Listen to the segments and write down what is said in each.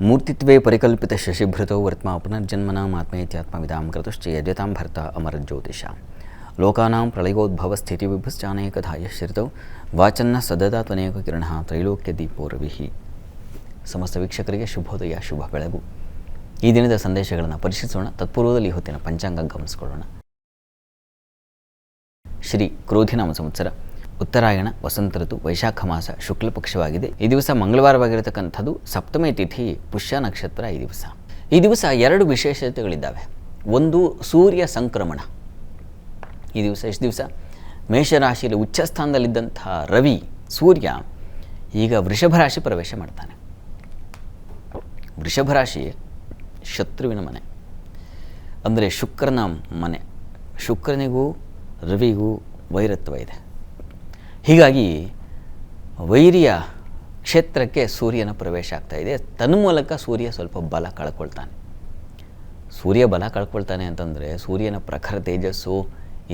ಮೂರ್ತಿತ್ವೇ ಪರಿಕಲ್ಪಿತ ಶಶಿಭೃತೌ ವರ್ತ್ಮ ಪುನರ್ಜನ್ಮನಾಮಾತ್ಮೇತ್ಯಾತ್ಮವಿದಾಂ ಕೃತಶ್ಚ ಯದ್ಯತಾಂ ಭರ್ತ ಅಮರಜ್ಯೋತಿಷ ಲೋಕಾನಾಂ ಪ್ರಳಯೋದ್ಭವ ಸ್ಥಿತಿ ವಿಭುಶ್ಚಾನೇಕಧಾಯ ಶ್ರಿತೌ ವಾಚನ್ನ ಸದದಾ ತ್ವನೇಕ ಕಿರಣ ತ್ರೈಲೋಕ್ಯ ರವಿಹಿ ಸಮಸ್ತ ವೀಕ್ಷಕರಿಗೆ ಶುಭೋದಯ, ಶುಭ ಬೆಳಗು. ಈ ದಿನದ ಸಂದೇಶಗಳನ್ನು ಪರಿಶೀಲಿಸೋಣ. ತತ್ಪೂರ್ವದಲ್ಲಿ ಹೊತ್ತಿನ ಪಂಚಾಂಗ ಗಮನಿಸಿಕೊಳ್ಳೋಣ. ಶ್ರೀ ಕ್ರೋಧಿನಾಮ ಸಂವತ್ಸರ. ಉತ್ತರಾಯಣ, ವಸಂತ ಋತು, ವೈಶಾಖ ಮಾಸ ಶುಕ್ಲ ಪಕ್ಷವಾಗಿದೆ. ಈ ದಿವಸ ಮಂಗಳವಾರವಾಗಿರತಕ್ಕಂಥದ್ದು ಸಪ್ತಮಿ ತಿಥಿ, ಪುಷ್ಯ ನಕ್ಷತ್ರ ಈ ದಿವಸ. ಈ ದಿವಸ ಎರಡು ವಿಶೇಷತೆಗಳಿದ್ದಾವೆ. ಒಂದು ಸೂರ್ಯ ಸಂಕ್ರಮಣ. ಈ ದಿವಸ ಎಷ್ಟು ದಿವಸ? ಮೇಷರಾಶಿಯಲ್ಲಿ ಉಚ್ಚ ಸ್ಥಾನದಲ್ಲಿದ್ದಂಥ ರವಿ, ಸೂರ್ಯ, ಈಗ ವೃಷಭ ರಾಶಿ ಪ್ರವೇಶ ಮಾಡ್ತಾನೆ. ವೃಷಭ ರಾಶಿ ಶತ್ರುವಿನ ಮನೆ. ಅಂದರೆ ಶುಕ್ರನ ಮನೆ. ಶುಕ್ರನಿಗೂ ರವಿಗೂ ವೈರತ್ವ ಇದೆ. ಹೀಗಾಗಿ ವೈರಿಯ ಕ್ಷೇತ್ರಕ್ಕೆ ಸೂರ್ಯನ ಪ್ರವೇಶ ಆಗ್ತಾ ಇದೆ. ತನ್ಮೂಲಕ ಸೂರ್ಯ ಸ್ವಲ್ಪ ಬಲ ಕಳ್ಕೊಳ್ತಾನೆ. ಸೂರ್ಯ ಬಲ ಕಳ್ಕೊಳ್ತಾನೆ ಅಂತಂದರೆ ಸೂರ್ಯನ ಪ್ರಖರ ತೇಜಸ್ಸು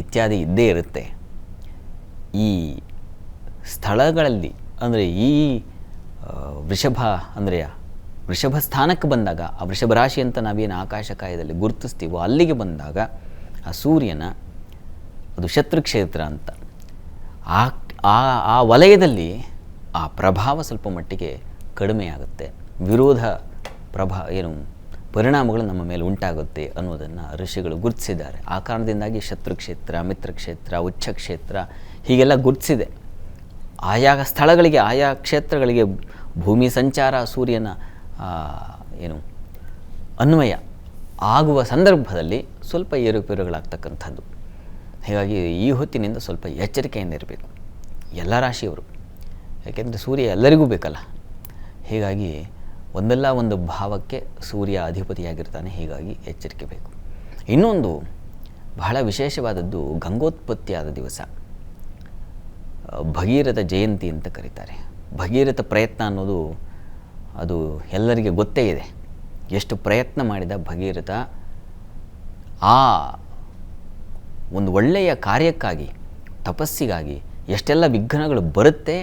ಇತ್ಯಾದಿ ಇದ್ದೇ ಇರುತ್ತೆ. ಈ ಸ್ಥಳಗಳಲ್ಲಿ ಅಂದರೆ ಈ ವೃಷಭ ಅಂದರೆ ವೃಷಭ ಸ್ಥಾನಕ್ಕೆ ಬಂದಾಗ, ಆ ವೃಷಭ ರಾಶಿ ಅಂತ ನಾವೇನು ಆಕಾಶಕಾಯದಲ್ಲಿ ಗುರುತಿಸ್ತೀವೋ ಅಲ್ಲಿಗೆ ಬಂದಾಗ ಆ ಸೂರ್ಯನ ಅದು ಶತ್ರುಕ್ಷೇತ್ರ ಅಂತ. ಆ ಆ ಆ ವಲಯದಲ್ಲಿ ಆ ಪ್ರಭಾವ ಸ್ವಲ್ಪ ಮಟ್ಟಿಗೆ ಕಡಿಮೆಯಾಗುತ್ತೆ. ವಿರೋಧ ಪ್ರಭಾ ಏನು ಪರಿಣಾಮಗಳು ನಮ್ಮ ಮೇಲೆ ಉಂಟಾಗುತ್ತೆ ಅನ್ನೋದನ್ನು ಋಷಿಗಳು ಗುರುತಿಸಿದ್ದಾರೆ. ಆ ಕಾರಣದಿಂದಾಗಿ ಶತ್ರುಕ್ಷೇತ್ರ ಮಿತ್ರಕ್ಷೇತ್ರ ಉಚ್ಚಕ್ಷೇತ್ರ ಹೀಗೆಲ್ಲ ಗುರುತಿಸಿದೆ. ಆಯಾ ಸ್ಥಳಗಳಿಗೆ, ಆಯಾ ಕ್ಷೇತ್ರಗಳಿಗೆ ಭೂಮಿ ಸಂಚಾರ, ಸೂರ್ಯನ ಏನು ಅನ್ವಯ ಆಗುವ ಸಂದರ್ಭದಲ್ಲಿ ಸ್ವಲ್ಪ ಏರುಪೇರುಗಳಾಗ್ತಕ್ಕಂಥದ್ದು. ಹೀಗಾಗಿ ಈ ಹೊತ್ತಿನಿಂದ ಸ್ವಲ್ಪ ಎಚ್ಚರಿಕೆಯಿಂದ ಇರಬೇಕು ಎಲ್ಲ ರಾಶಿಯವರು. ಯಾಕೆಂದರೆ ಸೂರ್ಯ ಎಲ್ಲರಿಗೂ ಬೇಕಲ್ಲ. ಹೀಗಾಗಿ ಒಂದಲ್ಲ ಒಂದು ಭಾವಕ್ಕೆ ಸೂರ್ಯ ಅಧಿಪತಿಯಾಗಿರ್ತಾನೆ, ಹೀಗಾಗಿ ಎಚ್ಚರಿಕೆ ಬೇಕು. ಇನ್ನೊಂದು ಬಹಳ ವಿಶೇಷವಾದದ್ದು ಗಂಗೋತ್ಪತ್ತಿಯಾದ ದಿವಸ. ಭಗೀರಥ ಜಯಂತಿ ಅಂತ ಕರೀತಾರೆ. ಭಗೀರಥ ಪ್ರಯತ್ನ ಅನ್ನೋದು ಅದು ಎಲ್ಲರಿಗೆ ಗೊತ್ತೇ ಇದೆ. ಎಷ್ಟು ಪ್ರಯತ್ನ ಮಾಡಿದ ಭಗೀರಥ ಆ ಒಂದು ಒಳ್ಳೆಯ ಕಾರ್ಯಕ್ಕಾಗಿ, ತಪಸ್ಸಿಗಾಗಿ ಎಷ್ಟೆಲ್ಲ ವಿಘ್ನಗಳು ಬರುತ್ತೆ,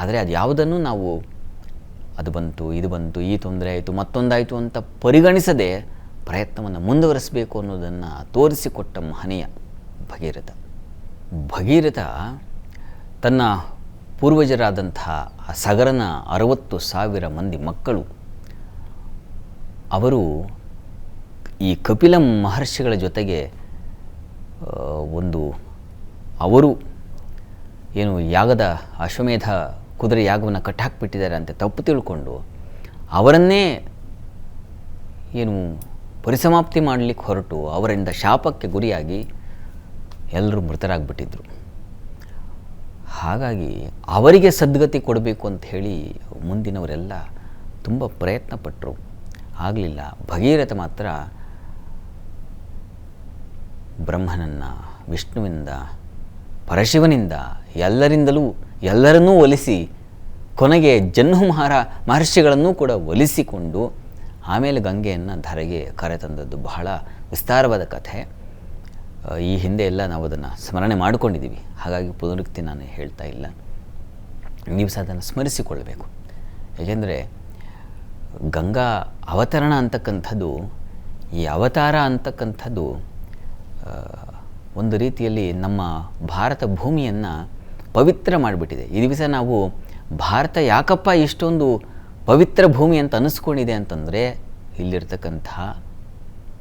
ಆದರೆ ಅದು ಯಾವುದನ್ನು ನಾವು ಅದು ಬಂತು, ಇದು ಬಂತು, ಈ ತೊಂದರೆ ಆಯಿತು, ಮತ್ತೊಂದಾಯಿತು ಅಂತ ಪರಿಗಣಿಸದೆ ಪ್ರಯತ್ನವನ್ನು ಮುಂದುವರಿಸಬೇಕು ಅನ್ನೋದನ್ನು ತೋರಿಸಿಕೊಟ್ಟ ಮಹನೀಯ ಭಗೀರಥ. ಭಗೀರಥ ತನ್ನ ಪೂರ್ವಜರಾದಂಥ ಆ ಸಗರನ ಅರವತ್ತು ಸಾವಿರ ಮಂದಿ ಮಕ್ಕಳು. ಅವರು ಈ ಕಪಿಲ ಮಹರ್ಷಿಗಳ ಜೊತೆಗೆ ಒಂದು ಅವರು ಏನು ಯಾಗದ ಅಶ್ವಮೇಧ ಕುದುರೆ ಯಾಗವನ್ನು ಕಟ್ಟಾಕ್ಬಿಟ್ಟಿದ್ದಾರೆ ಅಂತ ತಪ್ಪು ತಿಳ್ಕೊಂಡು ಅವರನ್ನೇ ಏನು ಪರಿಸಮಾಪ್ತಿ ಮಾಡಲಿಕ್ಕೆ ಹೊರಟು ಅವರಿಂದ ಶಾಪಕ್ಕೆ ಗುರಿಯಾಗಿ ಎಲ್ಲರೂ ಮೃತರಾಗ್ಬಿಟ್ಟಿದ್ರು. ಹಾಗಾಗಿ ಅವರಿಗೆ ಸದ್ಗತಿ ಕೊಡಬೇಕು ಅಂತ ಹೇಳಿ ಮುಂದಿನವರೆಲ್ಲ ತುಂಬ ಪ್ರಯತ್ನ ಪಟ್ಟರು ಆಗಲಿಲ್ಲ. ಭಗೀರಥ ಮಾತ್ರ ಬ್ರಹ್ಮನನ್ನು ವಿಷ್ಣುವಿಂದ, ಪರಶಿವನಿಂದ ಎಲ್ಲರಿಂದಲೂ ಎಲ್ಲರನ್ನೂ ಒಲಿಸಿ ಕೊನೆಗೆ ಜನ್ಮ ಮಹಾರ ಮಹರ್ಷಿಗಳನ್ನೂ ಕೂಡ ಒಲಿಸಿಕೊಂಡು ಆಮೇಲೆ ಗಂಗೆಯನ್ನು ಧರೆಗೆ ಕರೆತಂದದ್ದು ಬಹಳ ವಿಸ್ತಾರವಾದ ಕಥೆ. ಈ ಹಿಂದೆ ಎಲ್ಲ ನಾವು ಅದನ್ನು ಸ್ಮರಣೆ ಮಾಡಿಕೊಂಡಿದ್ದೀವಿ. ಹಾಗಾಗಿ ಪುನರುಕ್ತಿ ನಾನು ಹೇಳ್ತಾ ಇಲ್ಲ. ನೀವು ಸಹ ಅದನ್ನು ಸ್ಮರಿಸಿಕೊಳ್ಳಬೇಕು. ಏಕೆಂದರೆ ಗಂಗಾ ಅವತರಣ ಅಂತಕ್ಕಂಥದ್ದು, ಈ ಅವತಾರ ಅಂತಕ್ಕಂಥದ್ದು ಒಂದು ರೀತಿಯಲ್ಲಿ ನಮ್ಮ ಭಾರತ ಭೂಮಿಯನ್ನು ಪವಿತ್ರ ಮಾಡಿಬಿಟ್ಟಿದೆ. ಈ ದಿವಸ ನಾವು ಭಾರತ ಯಾಕಪ್ಪ ಇಷ್ಟೊಂದು ಪವಿತ್ರ ಭೂಮಿ ಅಂತ ಅನಿಸ್ಕೊಂಡಿದೆ ಅಂತಂದರೆ ಇಲ್ಲಿರ್ತಕ್ಕಂತಹ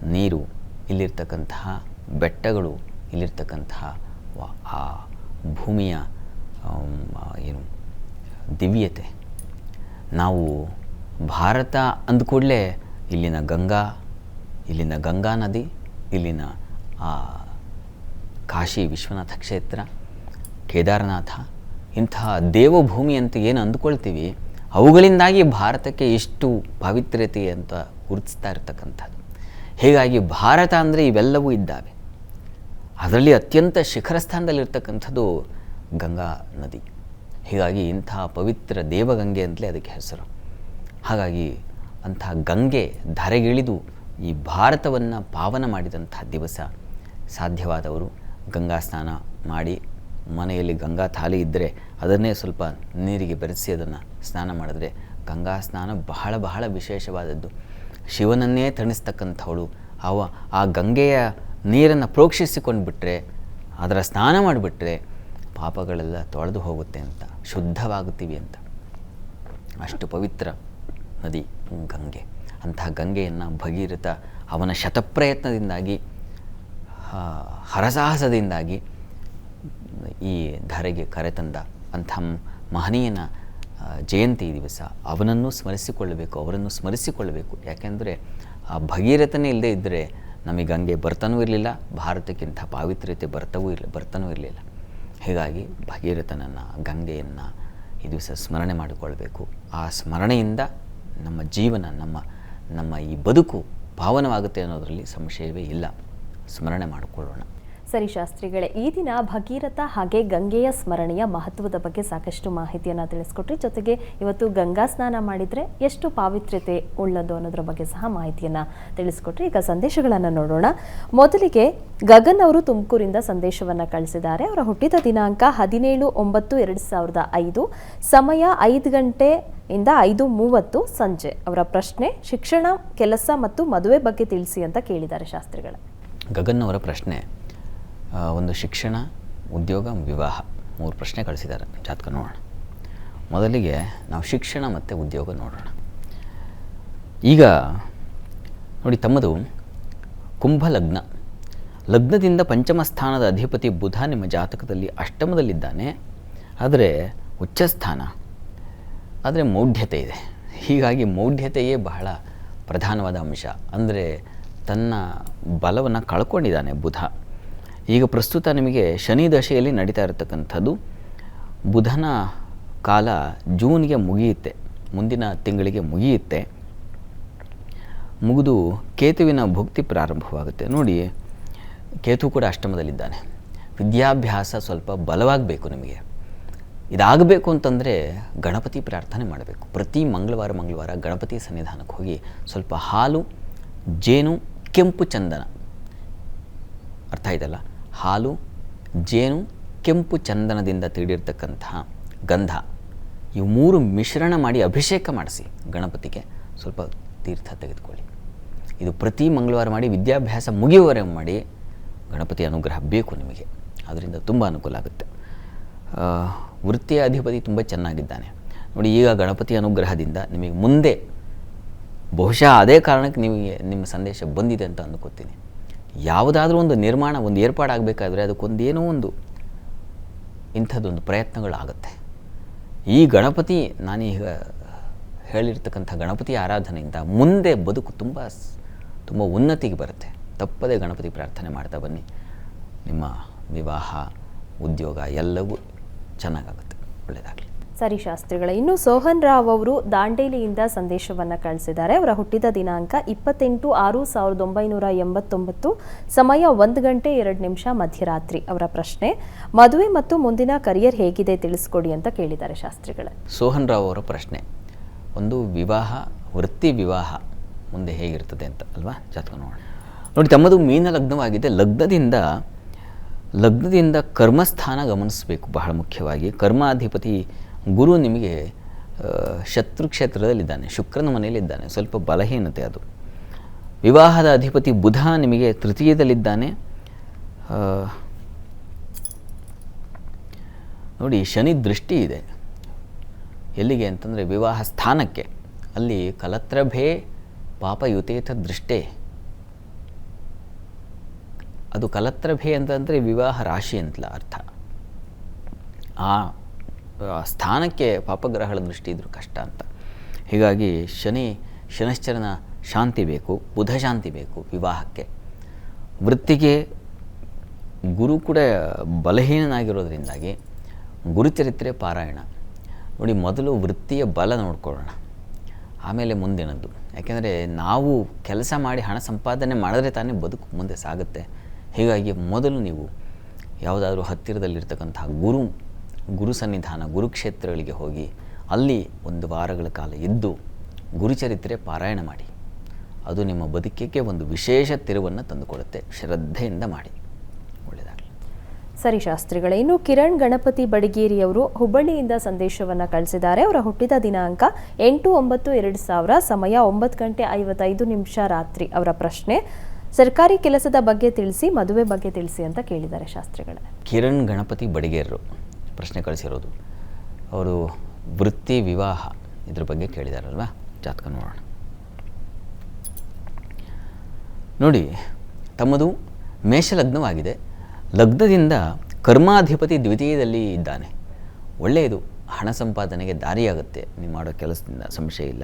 ನೀರು ಇಲ್ಲಿರ್ತಕ್ಕಂತಹ ಬೆಟ್ಟಗಳು ಇಲ್ಲಿರ್ತಕ್ಕಂತಹ ಆ ಭೂಮಿಯ ಏನು, ದಿವ್ಯತೆ. ನಾವು ಭಾರತ ಅಂದ ಕೂಡಲೇ ಇಲ್ಲಿನ ಗಂಗಾ ಇಲ್ಲಿನ ಗಂಗಾ ನದಿ, ಇಲ್ಲಿನ, ಆ, ಕಾಶಿ ವಿಶ್ವನಾಥ ಕ್ಷೇತ್ರ ಕೇದಾರನಾಥ ಇಂತಹ ದೇವಭೂಮಿ ಅಂತ ಏನು ಅಂದ್ಕೊಳ್ತೀವಿ? ಅವುಗಳಿಂದಾಗಿ ಭಾರತಕ್ಕೆ ಎಷ್ಟು ಪಾವಿತ್ರ್ಯತೆ ಅಂತ ಗುರುತಿಸ್ತಾ ಇರತಕ್ಕಂಥದ್ದು. ಹೀಗಾಗಿ ಭಾರತ ಅಂದರೆ ಇವೆಲ್ಲವೂ ಇದ್ದಾವೆ. ಅದರಲ್ಲಿ ಅತ್ಯಂತ ಶಿಖರ ಸ್ಥಾನದಲ್ಲಿರ್ತಕ್ಕಂಥದ್ದು ಗಂಗಾ ನದಿ. ಹೀಗಾಗಿ ಇಂಥ ಪವಿತ್ರ ದೇವಗಂಗೆ ಅಂತಲೇ ಅದಕ್ಕೆ ಹೆಸರು. ಹಾಗಾಗಿ ಅಂಥ ಗಂಗೆ ಧರೆಗಿಳಿದು ಈ ಭಾರತವನ್ನು ಪಾವನ ಮಾಡಿದಂಥ ದಿವಸ ಸಾಧ್ಯವಾದವರು ಗಂಗಾ ಸ್ನಾನ ಮಾಡಿ ಮನೆಯಲ್ಲಿ ಗಂಗಾ ಥಾಲಿ ಇದ್ದರೆ ಅದನ್ನೇ ಸ್ವಲ್ಪ ನೀರಿಗೆ ಬೆರೆಸಿ ಅದನ್ನು ಸ್ನಾನ ಮಾಡಿದ್ರೆ ಗಂಗಾ ಸ್ನಾನ ಬಹಳ ಬಹಳ ವಿಶೇಷವಾದದ್ದು. ಶಿವನನ್ನೇ ತಣಿಸ್ತಕ್ಕಂಥವಳು. ಅವ ಆ ಗಂಗೆಯ ನೀರನ್ನು ಪ್ರೋಕ್ಷಿಸಿಕೊಂಡು ಬಿಟ್ಟರೆ ಅದರ ಸ್ನಾನ ಮಾಡಿಬಿಟ್ರೆ ಪಾಪಗಳೆಲ್ಲ ತೊಳೆದು ಹೋಗುತ್ತೆ ಅಂತ, ಶುದ್ಧವಾಗುತ್ತೀವಿ ಅಂತ. ಅಷ್ಟು ಪವಿತ್ರ ನದಿ ಗಂಗೆ. ಅಂತಹ ಗಂಗೆಯನ್ನು ಭಗೀರಥ ಅವನ ಶತಪ್ರಯತ್ನದಿಂದಾಗಿ ಹರಸಾಹಸದಿಂದಾಗಿ ಈ ಧರೆಗೆ ಕರೆತಂದ ಅಂಥ ಮಹನೀಯನ ಜಯಂತಿ ದಿವಸ ಅವನನ್ನು ಸ್ಮರಿಸಿಕೊಳ್ಳಬೇಕು, ಅವರನ್ನು ಸ್ಮರಿಸಿಕೊಳ್ಳಬೇಕು. ಯಾಕೆಂದರೆ ಆ ಭಗೀರಥನೇ ಇಲ್ಲದೆ ಇದ್ದರೆ ನಮಗೆ ಗಂಗೆ ಬರ್ತಾನೂ ಇರಲಿಲ್ಲ, ಭಾರತಕ್ಕಿಂತ ಪಾವಿತ್ರ್ಯತೆ ಬರ್ತವೂ ಇಲ್ಲ ಬರ್ತಾನೂ ಇರಲಿಲ್ಲ. ಹೀಗಾಗಿ ಭಗೀರಥನನ್ನು, ಗಂಗೆಯನ್ನು ಈ ದಿವಸ ಸ್ಮರಣೆ ಮಾಡಿಕೊಳ್ಬೇಕು. ಆ ಸ್ಮರಣೆಯಿಂದ ನಮ್ಮ ಜೀವನ, ನಮ್ಮ ನಮ್ಮ ಈ ಬದುಕು ಭಾವನವಾಗುತ್ತೆ ಅನ್ನೋದರಲ್ಲಿ ಸಂಶಯವೇ ಇಲ್ಲ. ಸ್ಮರಣೆ ಮಾಡಿಕೊಳ್ಳೋಣ. ಸರಿ ಶಾಸ್ತ್ರಿಗಳೇ, ಈ ದಿನ ಭಗೀರಥ ಹಾಗೆ ಗಂಗೆಯ ಸ್ಮರಣೆಯ ಮಹತ್ವದ ಬಗ್ಗೆ ಸಾಕಷ್ಟು ಮಾಹಿತಿಯನ್ನು ತಿಳಿಸ್ಕೊಟ್ರಿ. ಜೊತೆಗೆ ಇವತ್ತು ಗಂಗಾ ಸ್ನಾನ ಮಾಡಿದರೆ ಎಷ್ಟು ಪಾವಿತ್ರ್ಯತೆ ಉಳ್ಳದು ಅನ್ನೋದ್ರ ಬಗ್ಗೆ ಸಹ ಮಾಹಿತಿಯನ್ನು ತಿಳಿಸ್ಕೊಟ್ರಿ. ಈಗ ಸಂದೇಶಗಳನ್ನು ನೋಡೋಣ. ಮೊದಲಿಗೆ ಗಗನ್ ಅವರು ತುಮಕೂರಿಂದ ಸಂದೇಶವನ್ನು ಕಳಿಸಿದ್ದಾರೆ. ಅವರ ಹುಟ್ಟಿದ ದಿನಾಂಕ ಹದಿನೇಳು ಒಂಬತ್ತು ಎರಡು ಸಾವಿರದ ಐದು, ಸಮಯ ಐದು ಗಂಟೆ ಇಂದ ಐದು ಮೂವತ್ತು ಸಂಜೆ. ಅವರ ಪ್ರಶ್ನೆ, ಶಿಕ್ಷಣ, ಕೆಲಸ ಮತ್ತು ಮದುವೆ ಬಗ್ಗೆ ತಿಳಿಸಿ ಅಂತ ಕೇಳಿದ್ದಾರೆ ಶಾಸ್ತ್ರಿಗಳ. ಗಗನ್ ಅವರ ಪ್ರಶ್ನೆ ಒಂದು ಶಿಕ್ಷಣ, ಉದ್ಯೋಗ, ವಿವಾಹ ಮೂರು ಪ್ರಶ್ನೆ ಕಳಿಸಿದ್ದಾರೆ. ಜಾತಕ ನೋಡೋಣ. ಮೊದಲಿಗೆ ನಾವು ಶಿಕ್ಷಣ ಮತ್ತು ಉದ್ಯೋಗ ನೋಡೋಣ. ಈಗ ನೋಡಿ ತಮ್ಮದು ಕುಂಭ ಲಗ್ನ. ಲಗ್ನದಿಂದ ಪಂಚಮ ಸ್ಥಾನದ ಅಧಿಪತಿ ಬುಧ ನಿಮ್ಮ ಜಾತಕದಲ್ಲಿ ಅಷ್ಟಮದಲ್ಲಿದ್ದಾನೆ. ಆದರೆ ಉಚ್ಚಸ್ಥಾನ ಆದರೆ ಮೌಢ್ಯತೆ ಇದೆ. ಹೀಗಾಗಿ ಮೌಢ್ಯತೆಯೇ ಬಹಳ ಪ್ರಧಾನವಾದ ಅಂಶ. ಅಂದರೆ ತನ್ನ ಬಲವನ್ನು ಕಳ್ಕೊಂಡಿದ್ದಾನೆ ಬುಧ. ಈಗ ಪ್ರಸ್ತುತ ನಿಮಗೆ ಶನಿ ದಶೆಯಲ್ಲಿ ನಡೀತಾ ಇರತಕ್ಕಂಥದ್ದು. ಬುಧನ ಕಾಲ ಜೂನ್ಗೆ ಮುಗಿಯುತ್ತೆ. ಮುಂದಿನ ತಿಂಗಳಿಗೆ ಮುಗಿಯುತ್ತೆ. ಮುಗಿದು ಕೇತುವಿನ ಭುಕ್ತಿ ಪ್ರಾರಂಭವಾಗುತ್ತೆ. ನೋಡಿ, ಕೇತು ಕೂಡ ಅಷ್ಟಮದಲ್ಲಿದ್ದಾನೆ. ವಿದ್ಯಾಭ್ಯಾಸ ಸ್ವಲ್ಪ ಬಲವಾಗಬೇಕು ನಿಮಗೆ. ಇದಾಗಬೇಕು ಅಂತಂದರೆ ಗಣಪತಿ ಪ್ರಾರ್ಥನೆ ಮಾಡಬೇಕು. ಪ್ರತಿ ಮಂಗಳವಾರ ಮಂಗಳವಾರ ಗಣಪತಿ ಸನ್ನಿಧಾನಕ್ಕೆ ಹೋಗಿ ಸ್ವಲ್ಪ ಹಾಲು, ಜೇನು, ಕೆಂಪು ಚಂದನ. ಅರ್ಥ ಆಯ್ತಲ್ಲ? ಹಾಲು, ಜೇನು, ಕೆಂಪು ಚಂದನದಿಂದ ತೀಡಿರ್ತಕ್ಕಂತಹ ಗಂಧ. ಇವು ಮೂರು ಮಿಶ್ರಣ ಮಾಡಿ ಅಭಿಷೇಕ ಮಾಡಿಸಿ ಗಣಪತಿಗೆ. ಸ್ವಲ್ಪ ತೀರ್ಥ ತೆಗೆದುಕೊಳ್ಳಿ. ಇದು ಪ್ರತಿ ಮಂಗಳವಾರ ಮಾಡಿ ವಿದ್ಯಾಭ್ಯಾಸ ಮುಗಿಯುವವರೆಗೆ ಮಾಡಿ ಗಣಪತಿ ಅನುಗ್ರಹ ಬೇಕು ನಿಮಗೆ. ಅದರಿಂದ ತುಂಬ ಅನುಕೂಲ ಆಗುತ್ತೆ. ವೃತ್ತಿಯ ಅಧಿಪತಿ ತುಂಬ ಚೆನ್ನಾಗಿದ್ದಾನೆ. ನೋಡಿ, ಈಗ ಗಣಪತಿ ಅನುಗ್ರಹದಿಂದ ನಿಮಗೆ ಮುಂದೆ ಬಹುಶಃ ಅದೇ ಕಾರಣಕ್ಕೆ ನಿಮಗೆ ನಿಮ್ಮ ಸಂದೇಶ ಬಂದಿದೆ ಅಂತ ಅಂದ್ಕೋತೀನಿ ಯಾವುದಾದ್ರೂ ಒಂದು ನಿರ್ಮಾಣ, ಒಂದು ಏರ್ಪಾಡಾಗಬೇಕಾದ್ರೆ ಅದಕ್ಕೊಂದೇನೋ ಒಂದು ಇಂಥದ್ದೊಂದು ಪ್ರಯತ್ನಗಳಾಗುತ್ತೆ. ಈ ಗಣಪತಿ ನಾನೀಗ ಹೇಳಿರ್ತಕ್ಕಂಥ ಗಣಪತಿ ಆರಾಧನೆಯಿಂದ ಮುಂದೆ ಬದುಕು ತುಂಬ ತುಂಬ ಉನ್ನತಿಗೆ ಬರುತ್ತೆ. ತಪ್ಪದೇ ಗಣಪತಿ ಪ್ರಾರ್ಥನೆ ಮಾಡ್ತಾ ಬನ್ನಿ. ನಿಮ್ಮ ವಿವಾಹ, ಉದ್ಯೋಗ ಎಲ್ಲವೂ ಚೆನ್ನಾಗಾಗುತ್ತೆ. ಒಳ್ಳೆಯದಾಗಲಿ ಸರಿ ಶಾಸ್ತ್ರಿಗಳೇ ಇನ್ನು ಸೋಹನ್ ರಾವ್ ಅವರು ದಾಂಡೇಲಿಯಿಂದ ಸಂದೇಶವನ್ನ ಕಳಿಸಿದ್ದಾರೆ. ಅವರ ಹುಟ್ಟಿದ ದಿನಾಂಕ ಇಪ್ಪತ್ತೆಂಟು ಆರು ಸಾವಿರದ ಒಂಬೈನೂರ ಎಂಬತ್ತೊಂಬತ್ತು, ಸಮಯ ಒಂದು ಗಂಟೆ ಎರಡು ನಿಮಿಷ ಮಧ್ಯರಾತ್ರಿ ಅವರ ಪ್ರಶ್ನೆ. ಮದುವೆ ಮತ್ತು ಮುಂದಿನ ಕರಿಯರ್ ಹೇಗಿದೆ ತಿಳಿಸ್ಕೊಡಿ ಅಂತ ಕೇಳಿದ್ದಾರೆ ಶಾಸ್ತ್ರಿಗಳ. ಸೋಹನ್ ರಾವ್ ಅವರ ಪ್ರಶ್ನೆ, ಒಂದು ವಿವಾಹ, ವೃತ್ತಿ ವಿವಾಹ ಮುಂದೆ ಹೇಗಿರ್ತದೆ ಅಂತ ಅಲ್ವಾ? ಜಾತಕ ನೋಡಿ ನೋಡಿ, ತಮ್ಮದು ಮೀನ ಲಗ್ನವಾಗಿದೆ. ಲಗ್ನದಿಂದ ಲಗ್ನದಿಂದ ಕರ್ಮಸ್ಥಾನ ಗಮನಿಸಬೇಕು ಬಹಳ ಮುಖ್ಯವಾಗಿ. ಕರ್ಮಾಧಿಪತಿ ಗುರು ನಿಮಗೆ ಶತ್ರು ಕ್ಷೇತ್ರದಲ್ಲಿದ್ದಾನೆ, ಶುಕ್ರನ ಮನೆಯಲ್ಲಿದ್ದಾನೆ, ಸ್ವಲ್ಪ ಬಲಹೀನತೆ ಅದು. ವಿವಾಹದ ಅಧಿಪತಿ ಬುಧ ನಿಮಗೆ ತೃತೀಯದಲ್ಲಿದ್ದಾನೆ. ನೋಡಿ, ಶನಿ ದೃಷ್ಟಿ ಇದೆ. ಎಲ್ಲಿಗೆ ಅಂತಂದರೆ ವಿವಾಹ ಸ್ಥಾನಕ್ಕೆ. ಅಲ್ಲಿ ಕಲತ್ರಭೇ ಪಾಪಯುತೇತ ದೃಷ್ಟೇ. ಅದು ಕಲತ್ರಭೇ ಅಂತಂದರೆ ವಿವಾಹ ರಾಶಿ ಅಂತಲ ಅರ್ಥ. ಆ ಸ್ಥಾನಕ್ಕೆ ಪಾಪಗ್ರಹಗಳ ದೃಷ್ಟಿ ಇದ್ರೂ ಕಷ್ಟ ಅಂತ. ಹೀಗಾಗಿ ಶನಿ, ಶನಶ್ಚರನ ಶಾಂತಿ ಬೇಕು, ಬುಧ ಶಾಂತಿ ಬೇಕು ವಿವಾಹಕ್ಕೆ. ವೃತ್ತಿಗೆ ಗುರು ಕೂಡ ಬಲಹೀನನಾಗಿರೋದ್ರಿಂದಾಗಿ ಗುರುಚರಿತ್ರೆ ಪಾರಾಯಣ. ನೋಡಿ, ಮೊದಲು ವೃತ್ತಿಯ ಬಲ ನೋಡ್ಕೊಳ್ಳೋಣ. ಆಮೇಲೆ ಮುಂದಿನದ್ದು. ಯಾಕೆಂದರೆ ನಾವು ಕೆಲಸ ಮಾಡಿ ಹಣ ಸಂಪಾದನೆ ಮಾಡಿದ್ರೆ ತಾನೇ ಬದುಕು ಮುಂದೆ ಸಾಗುತ್ತೆ. ಹೀಗಾಗಿ ಮೊದಲು ನೀವು ಯಾವುದಾದ್ರೂ ಹತ್ತಿರದಲ್ಲಿರ್ತಕ್ಕಂತಹ ಗುರು ಗುರು ಸನ್ನಿಧಾನ ಗುರುಕ್ಷೇತ್ರಗಳಿಗೆ ಹೋಗಿ ಅಲ್ಲಿ ಒಂದು ವಾರಗಳ ಕಾಲ ಇದ್ದು ಗುರುಚರಿತ್ರೆ ಪಾರಾಯಣ ಮಾಡಿ. ಅದು ನಿಮ್ಮ ಬದುಕಿಗೆ ಒಂದು ವಿಶೇಷ ತಿರುವನ್ನು ತಂದುಕೊಡುತ್ತೆ. ಶ್ರದ್ಧೆಯಿಂದ ಮಾಡಿ. ಒಳ್ಳೆಯದಾಗಲಿ ಸರಿ ಶಾಸ್ತ್ರಿಗಳೇ ಇನ್ನು ಕಿರಣ್ ಗಣಪತಿ ಬಡಗೇರಿಯವರು ಹುಬ್ಬಳ್ಳಿಯಿಂದ ಸಂದೇಶವನ್ನು ಕಳಿಸಿದ್ದಾರೆ. ಅವರ ಹುಟ್ಟಿದ ದಿನಾಂಕ ಎಂಟು ಒಂಬತ್ತು ಎರಡು ಸಾವಿರ ಸಮಯ ಒಂಬತ್ತು ಗಂಟೆ ಐವತ್ತೈದು ನಿಮಿಷ ರಾತ್ರಿ ಅವರ ಪ್ರಶ್ನೆ. ಸರ್ಕಾರಿ ಕೆಲಸದ ಬಗ್ಗೆ ತಿಳಿಸಿ ಮದುವೆ ಬಗ್ಗೆ ತಿಳಿಸಿ ಅಂತ ಕೇಳಿದ್ದಾರೆ ಶಾಸ್ತ್ರಿಗಳೇ. ಕಿರಣ್ ಗಣಪತಿ ಬಡಿಗೇರರು. ಪ್ರಶ್ನೆ ಕಳಿಸಿರೋದು. ಅವರು ವೃತ್ತಿ ವಿವಾಹ ಇದ್ರ ಬಗ್ಗೆ ಕೇಳಿದಾರಲ್ವಾ? ಜಾತಕ ನೋಡೋಣ. ನೋಡಿ, ತಮ್ಮದು ಮೇಷಲಗ್ನವಾಗಿದೆ. ಲಗ್ನದಿಂದ ಕರ್ಮಾಧಿಪತಿ ದ್ವಿತೀಯದಲ್ಲಿ ಇದ್ದಾನೆ. ಒಳ್ಳೆಯದು, ಹಣ ಸಂಪಾದನೆಗೆ ದಾರಿಯಾಗುತ್ತೆ. ನೀವು ಮಾಡೋ ಕೆಲಸದಿಂದ ಸಂಶಯ ಇಲ್ಲ.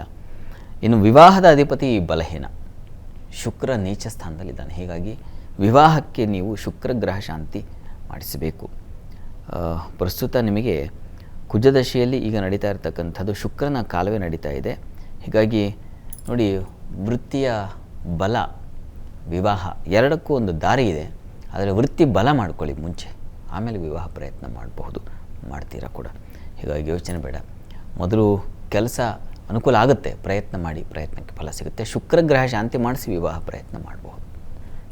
ಇನ್ನು ವಿವಾಹದ ಅಧಿಪತಿ ಬಲಹೀನ. ಶುಕ್ರ ನೀಚ ಸ್ಥಾನದಲ್ಲಿದ್ದಾನೆ ಹೀಗಾಗಿ ವಿವಾಹಕ್ಕೆ ನೀವು ಶುಕ್ರ ಗ್ರಹ ಶಾಂತಿ ಮಾಡಿಸಬೇಕು. ಪ್ರಸ್ತುತ ನಿಮಗೆ ಕುಜದಶೆಯಲ್ಲಿ ಈಗ ನಡೀತಾ ಇರತಕ್ಕಂಥದ್ದು ಶುಕ್ರನ ಕಾಲವೇ ನಡೀತಾ ಇದೆ. ಹೀಗಾಗಿ ನೋಡಿ, ವೃತ್ತಿಯ ಬಲ, ವಿವಾಹ ಎರಡಕ್ಕೂ ಒಂದು ದಾರಿ ಇದೆ. ಆದರೆ ವೃತ್ತಿ ಬಲ ಮಾಡ್ಕೊಳ್ಳಿ ಮುಂಚೆ. ಆಮೇಲೆ ವಿವಾಹ ಪ್ರಯತ್ನ ಮಾಡಬಹುದು, ಮಾಡ್ತೀರಾ ಕೂಡ. ಹೀಗಾಗಿ ಯೋಚನೆ ಬೇಡ. ಮೊದಲು ಕೆಲಸ ಅನುಕೂಲ ಆಗುತ್ತೆ. ಪ್ರಯತ್ನ ಮಾಡಿ ಪ್ರಯತ್ನಕ್ಕೆ ಫಲ ಸಿಗುತ್ತೆ. ಶುಕ್ರಗ್ರಹ ಶಾಂತಿ ಮಾಡಿಸಿ ವಿವಾಹ ಪ್ರಯತ್ನ ಮಾಡಬಹುದು.